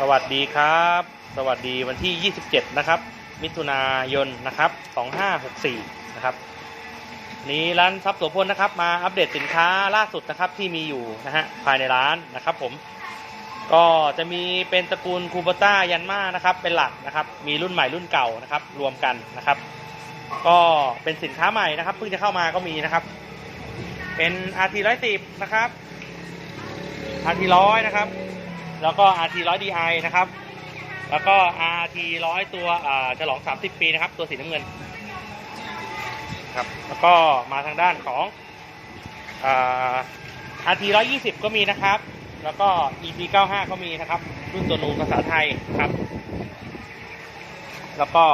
สวัสดีครับ สวัสดีวันที่ 27 นะครับ มิถุนายนนะครับ 2564 นะครับนี้ร้านทรัพย์โสพลนะครับ มาอัปเดตสินค้าล่าสุดนะครับที่มีอยู่นะฮะภายในร้านนะครับผม ก็จะมีเป็นตระกูลคูเบต้ายันมานะครับ เป็นหลักนะครับ มีรุ่นใหม่รุ่นเก่านะครับ รวมกันนะครับ ก็เป็นสินค้าใหม่นะครับเพิ่งจะเข้ามาก็มีนะครับ เป็น RT 110 นะครับ RT 100 นะครับ แล้วก็ RT 100 DI นะครับ แล้วก็ RT 100 ตัวฉลอง 30 ปีนะครับ ตัวสีน้ำเงินครับ แล้วก็มาทางด้านของอ RT 120ก็มีนะครับ แล้วก็ EP 95ก็มีนะครับ รุ่นตัวนูภาษาไทยครับ แล้วก็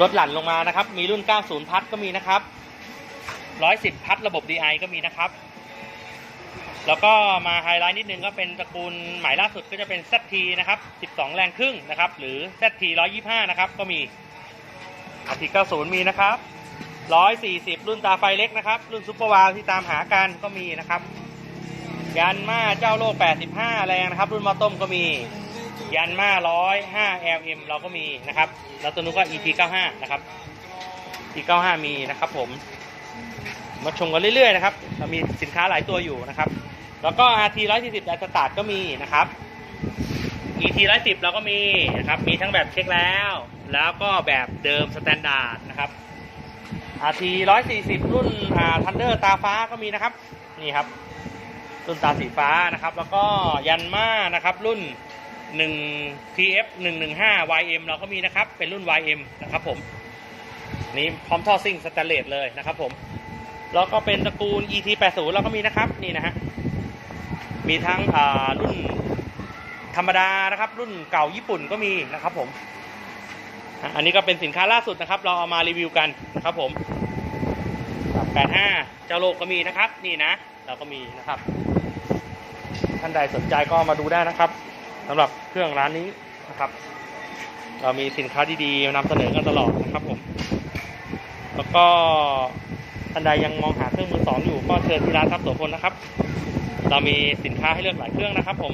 ลดหลั่นลงมานะครับ มีรุ่น90พัดก็มีนะครับ110พัดระบบ DI ก็มีนะครับ แล้วก็มาไฮไลท์นิดนึงก็เป็นตระกูลใหม่ล่าสุดก็จะเป็น ZT นะครับ 12 แรงครึ่งนะครับ หรือ ZT 125 นะครับ ก็มีอาทิ90 มีนะครับ 140 รุ่นตาไฟเล็กนะครับ รุ่นซุปเปอร์วาลที่ตามหากันก็มีนะครับ ยันมาเจ้าโลก 85 แรงนะครับ รุ่นมอต้มก็มี ยันมา 105 LM เราก็มีนะครับ แล้วตัวนู้นก็ ET 95 นะครับ ET 95 มีนะครับผม มาชมกันเรื่อยๆนะครับ เรามีสินค้าหลายตัวอยู่นะครับ แล้วก็ RT 140ไดสตาร์ก็มีนะครับ ET 110เราก็มีนะครับ มีทั้งแบบเช็คแล้ว แล้วก็แบบเดิมสแตนดาร์ดนะครับ RT 140 รุ่นอ่าทันเดอร์ตาฟ้าก็มีนะครับ นี่ครับ รุ่นตาสีฟ้านะครับ แล้วก็ยันมานะครับ รุ่น 1 TF 115 YM เราก็มีนะครับ เป็นรุ่น YM นะครับผม นี่พร้อมท่อซิ่งสแตนเลสเลยนะครับผม แล้วก็เป็นตระกูล ET 80เราก็มีนะครับ นี่นะฮะ มีทั้งอ่ารุ่นธรรมดานะครับ รุ่นเก่าญี่ปุ่นก็มีนะครับผม อันนี้ก็เป็นสินค้าล่าสุดนะครับ เราเอามารีวิวกันนะครับผม85เจ้าโลกก็มีนะครับ นี่นะ เราก็มีนะครับ ท่านใดสนใจก็มาดูได้นะครับสำหรับเครื่องร้านนี้นะครับ เรามีสินค้าดีๆมานำเสนอกันตลอดนะครับผม แล้วก็ท่านใดยังมองหาเครื่องมือสองอยู่ก็เชิญที่ร้านทรัพย์โสพลนะครับ เรามีสินค้าให้เลือกหลายเครื่องนะครับ ผม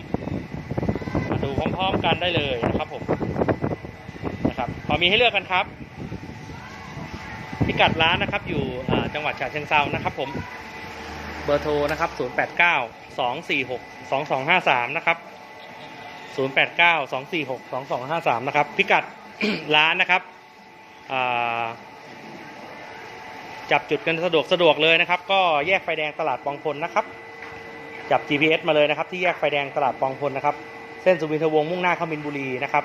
มาดูพร้อมๆกันได้เลยนะครับผมนะครับพอมีให้เลือกกันครับ พิกัดร้านนะครับ อยู่จังหวัดฉะเชิงเซานะครับ ผมเบอร์โทรนะครับ 089 246 2253 นะครับ 089 246 2253 นะครับ พิกัดร้านนะครับ จับจุดกันสะดวกสะดวกเลยนะครับ ก็แยกไฟแดงตลาดปองพลนะครับ จับ GPS มาเลยนะครับ ที่แยกไฟแดงตลาดปองพลนะครับ เส้นสุวินทวงศ์มุ่งหน้าเข้ามินบุรีนะครับ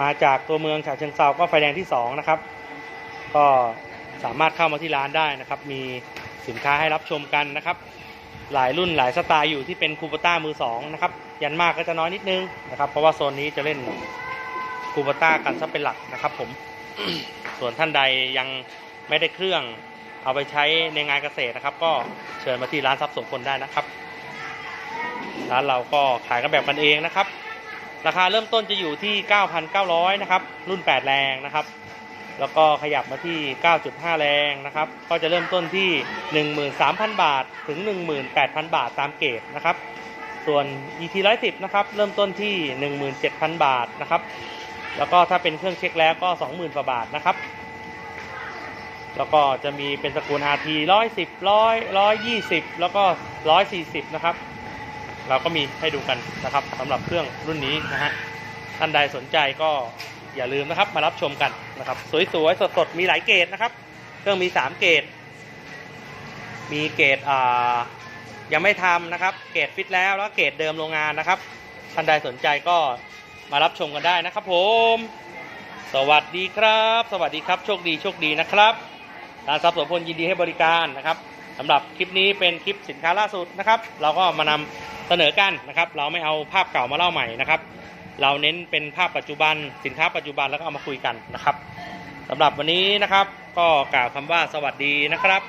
มาจากตัวเมืองฉะเชิงเซาก็ไฟแดงที่สองนะครับ ก็สามารถเข้ามาที่ร้านได้นะครับ มีสินค้าให้รับชมกันนะครับ หลายรุ่นหลายสไตล์อยู่ที่เป็นคูปต้ามือสองนะครับ ยันมากก็จะน้อยนิดนึงนะครับ เพราะว่าโซนนี้จะเล่นคูปต้ากันซะเป็นหลักนะครับ ผม ส่วนท่านใดยังไม่ได้เครื่องเอาไปใช้ในงานเกษตรนะครับ ก็เชิญมาที่ร้านทรัพย์สมพลได้นะครับ ร้านเราก็ขายกันแบบกันเองนะครับ ราคาเริ่มต้นจะอยู่ที่ 9,900 นะครับ รุ่น 8 แรงนะครับ แล้วก็ขยับมาที่ 9.5 แรงนะครับ ก็จะเริ่มต้นที่ 13,000 บาทถึง 18,000 บาทตามเกรดนะครับ ส่วน ET 110 นะครับ เริ่มต้นที่ 17,000 บาทนะครับ แล้วก็ถ้าเป็นเครื่องเช็คแล้วก็ 20,000กว่าบาทนะครับแล้วก็จะมีเป็นตระกูล RT 110 100 120 แล้วก็ 140 นะครับ เราก็มีให้ดูกันนะครับสำหรับเครื่องรุ่นนี้นะฮะท่านใดสนใจก็อย่าลืมนะครับมารับชมกันนะครับสวยๆสดๆมีหลายเกรดนะครับ เครื่องมี 3 เกรดมีเกรดอ่ายังไม่ทำนะครับ เกรดฟิตแล้วแล้วเกรดเดิมโรงงานนะครับท่านใดสนใจก็มารับชมกันได้นะครับผม สวัสดีครับ สวัสดีครับ โชคดีโชคดีนะครับร้านทรัพย์โสพลยินดีให้บริการนะครับสำหรับคลิปนี้เป็นคลิปสินค้าล่าสุดนะครับ เราก็มานำ เสนอกันนะครับ เราไม่เอาภาพเก่ามาเล่าใหม่นะครับ เราเน้นเป็นภาพปัจจุบัน สินค้าปัจจุบันแล้วก็เอามาคุยกันนะครับสำหรับวันนี้นะครับ ก็กล่าวคำว่าสวัสดีนะครับ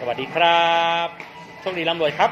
สวัสดีครับโชคดีร่ำรวยครับ